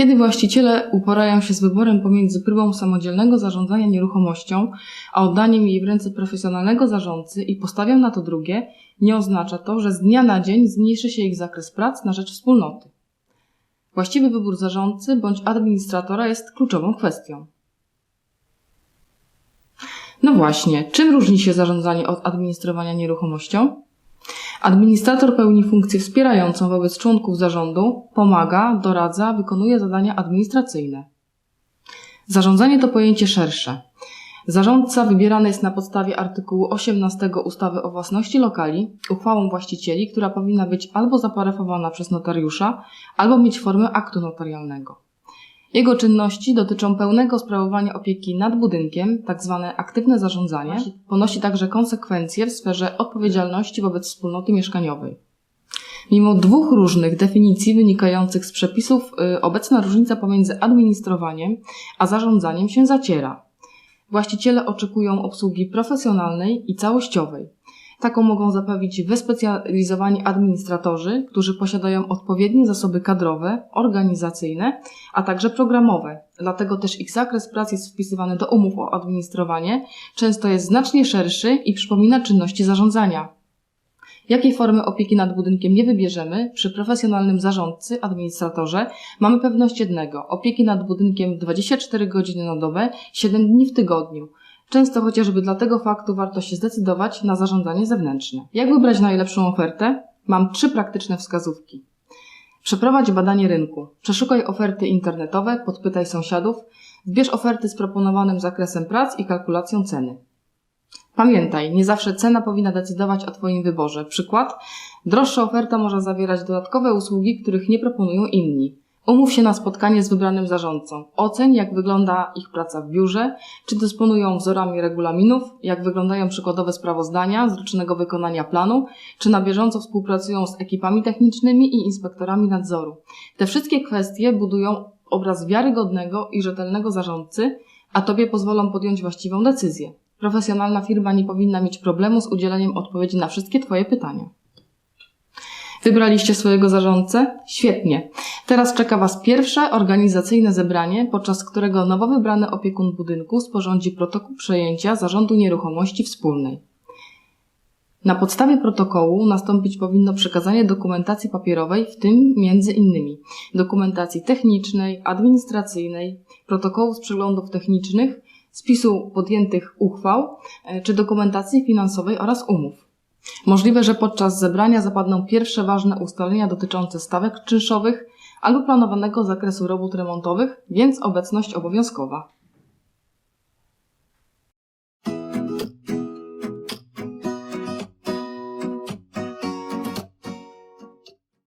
Kiedy właściciele uporają się z wyborem pomiędzy próbą samodzielnego zarządzania nieruchomością, a oddaniem jej w ręce profesjonalnego zarządcy i postawią na to drugie, nie oznacza to, że z dnia na dzień zmniejszy się ich zakres prac na rzecz wspólnoty. Właściwy wybór zarządcy bądź administratora jest kluczową kwestią. No właśnie, czym różni się zarządzanie od administrowania nieruchomością? Administrator pełni funkcję wspierającą wobec członków zarządu, pomaga, doradza, wykonuje zadania administracyjne. Zarządzanie to pojęcie szersze. Zarządca wybierany jest na podstawie artykułu 18 ustawy o własności lokali uchwałą właścicieli, która powinna być albo zaparefowana przez notariusza, albo mieć formę aktu notarialnego. Jego czynności dotyczą pełnego sprawowania opieki nad budynkiem, tzw. aktywne zarządzanie. Ponosi także konsekwencje w sferze odpowiedzialności wobec wspólnoty mieszkaniowej. Mimo dwóch różnych definicji wynikających z przepisów, y, obecna różnica pomiędzy administrowaniem a zarządzaniem się zaciera. Właściciele oczekują obsługi profesjonalnej i całościowej. Taką mogą zapewnić wyspecjalizowani administratorzy, którzy posiadają odpowiednie zasoby kadrowe, organizacyjne, a także programowe. Dlatego też ich zakres prac jest wpisywany do umów o administrowanie, często jest znacznie szerszy i przypomina czynności zarządzania. Jakiej formy opieki nad budynkiem nie wybierzemy, przy profesjonalnym zarządcy, administratorze mamy pewność jednego: opieki nad budynkiem 24 godziny na dobę, 7 dni w tygodniu. Często chociażby dla tego faktu warto się zdecydować na zarządzanie zewnętrzne. Jak wybrać najlepszą ofertę? Mam trzy praktyczne wskazówki. Przeprowadź badanie rynku. Przeszukaj oferty internetowe, podpytaj sąsiadów, wybierz oferty z proponowanym zakresem prac i kalkulacją ceny. Pamiętaj, nie zawsze cena powinna decydować o Twoim wyborze. Przykład: droższa oferta może zawierać dodatkowe usługi, których nie proponują inni. Umów się na spotkanie z wybranym zarządcą. Oceń, jak wygląda ich praca w biurze, czy dysponują wzorami regulaminów, jak wyglądają przykładowe sprawozdania z rocznego wykonania planu, czy na bieżąco współpracują z ekipami technicznymi i inspektorami nadzoru. Te wszystkie kwestie budują obraz wiarygodnego i rzetelnego zarządcy, a Tobie pozwolą podjąć właściwą decyzję. Profesjonalna firma nie powinna mieć problemu z udzieleniem odpowiedzi na wszystkie Twoje pytania. Wybraliście swojego zarządcę? Świetnie. Teraz czeka Was pierwsze organizacyjne zebranie, podczas którego nowo wybrany opiekun budynku sporządzi protokół przejęcia zarządu nieruchomości wspólnej. Na podstawie protokołu nastąpić powinno przekazanie dokumentacji papierowej, w tym między innymi dokumentacji technicznej, administracyjnej, protokołu z przeglądów technicznych, spisu podjętych uchwał e, czy dokumentacji finansowej oraz umów. Możliwe, że podczas zebrania zapadną pierwsze ważne ustalenia dotyczące stawek czynszowych albo planowanego zakresu robót remontowych, więc obecność obowiązkowa.